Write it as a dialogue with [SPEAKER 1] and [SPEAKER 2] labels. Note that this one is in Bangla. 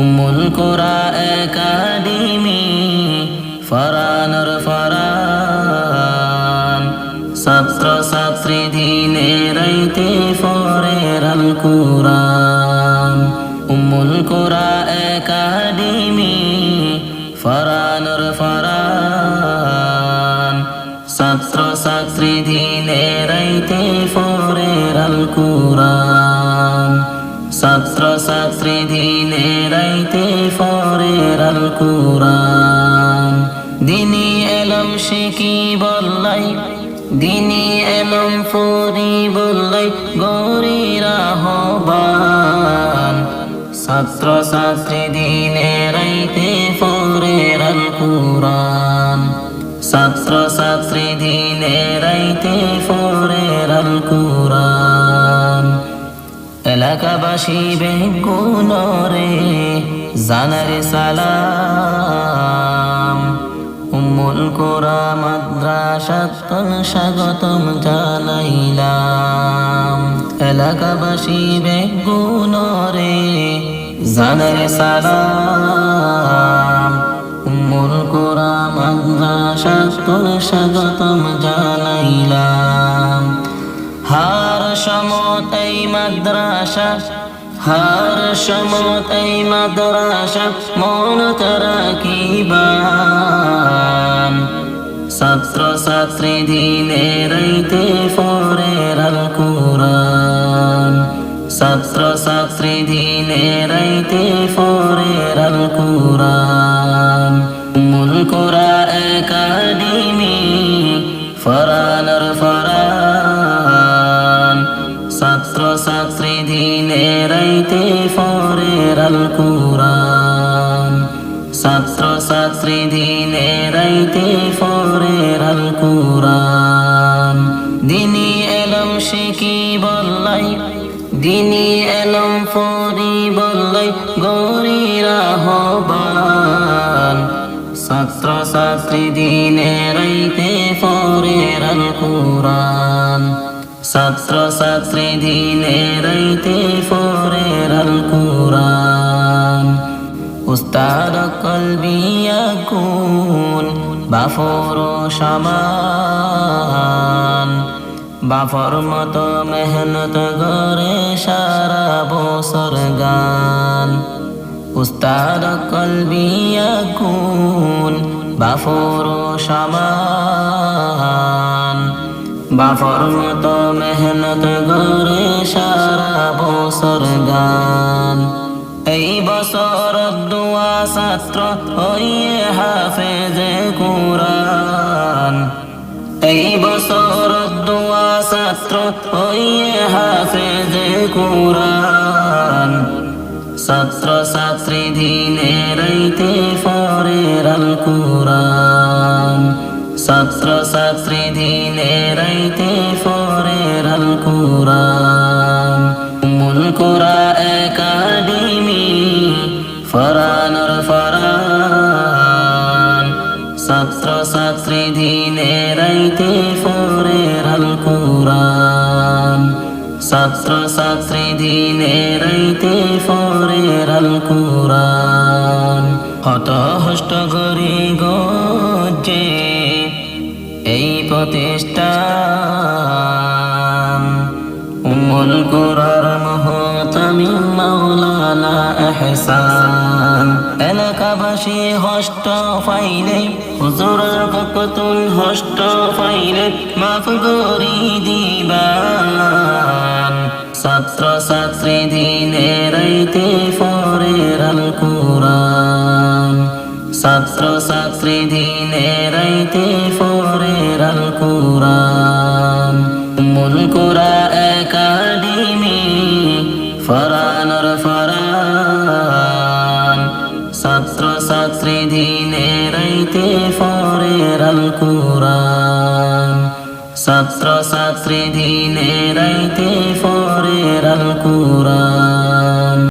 [SPEAKER 1] উম্মুল কোরা একাডেমি ফরানর ফরান। ছাত্র ছাত্রী দিনে রাইতে ফরের আল কুরান উম্মুল কোরা একাডেমি ফরানর ফরান। ছাত্র ছাত্রী দিনে রাইতে ফরের আল কুরান ছাত্র ছাত্রী দিনে রাইতে ফরের আল কুরান দিনী এলম শিখি বললাই? দিনী এলম ফরি বললাই, গৌরীরা হবান। ছাত্র ছাত্রী দিনে রাইতে ফরের আল কুরান ছাত্র ছাত্রী দিনে রাইতে এলাকাবাসী বেগুনরে জানারে সালাম। উম্মুল কোরা মাদ্রাসাতন স্বাগতম জানাইলাম। এলাকাবাসী বেগুনরে জানারে সালাম। উম্মুল কোরা মাদ্রাসাতন স্বাগতম জানাইলাম। হার সমতাই মাদ্রাসা, হার সমতাই মাদ্রাসা, মন তারা কি ছাত্র ছাত্রী দিনে রাইতে ফরের আল কুরান ছাত্র ছাত্রী দিনে রাইতে ফরের ছাত্র ছাত্রী দিনে রাইতে ফরের আল কুরান ছাত্র ছাত্রী দিনে রাইতে ফরের আল কুরান দিনী এলম শিখি বললাই দিনী এলম ফরি বললাই গৌরীরা হবান ছাত্র ছাত্রী দিনে রাইতে ফরের আল কুরান ছাত্র ছাত্রী দিনে রাইতে ফরের আল কুরান উস্তাদ কলবিয়া কুন বাফর সমান। বাফর মতো মেহনত করে সারা বছর গান। উস্তাদ কলবিয়া কুন বাফর সমান। বাফর মতো মেহনত করে সারা বছর গান। এই বছর দোয়া ছাত্র হইয়ে হাফেজে কুরান এই বছর দোয়া ছাত্র হইয়ে হাফেজে কুরান ছাত্র ছাত্রী দিনে রাইতে ছাত্র ছাত্রী দিনে রাইতে ফরের আল কুরান মূল কোরা একাডেমি ফরানর ফরান। ছাত্র ছাত্রী দিনে রাইতে ফরের আল কুরান ছাত্র ছাত্রী দিনে রাইতে ফরের আল কুরান হত হষ্ট করি গজে প্রতিষ্ঠান। উমুল কুরার মহতামি মাওলানা এহসান। এলাকাবাসী হষ্ট ফাইলে হুজুরের কতুল হষ্ট ফাইলে মাফ করি দিবান। ছাত্র ছাত্রী দিনে রাইতে ফরের আল কুরান ছাত্র ছাত্রী দিনে রাইতে ফরের আল কুরান মূল কোরা একাডেমি ফরানর ফরান। ছাত্র ছাত্রী দিনে রাইতে ফরের আল কুরান ছাত্র ছাত্রী দিনে রাইতে ফরের আল কুরান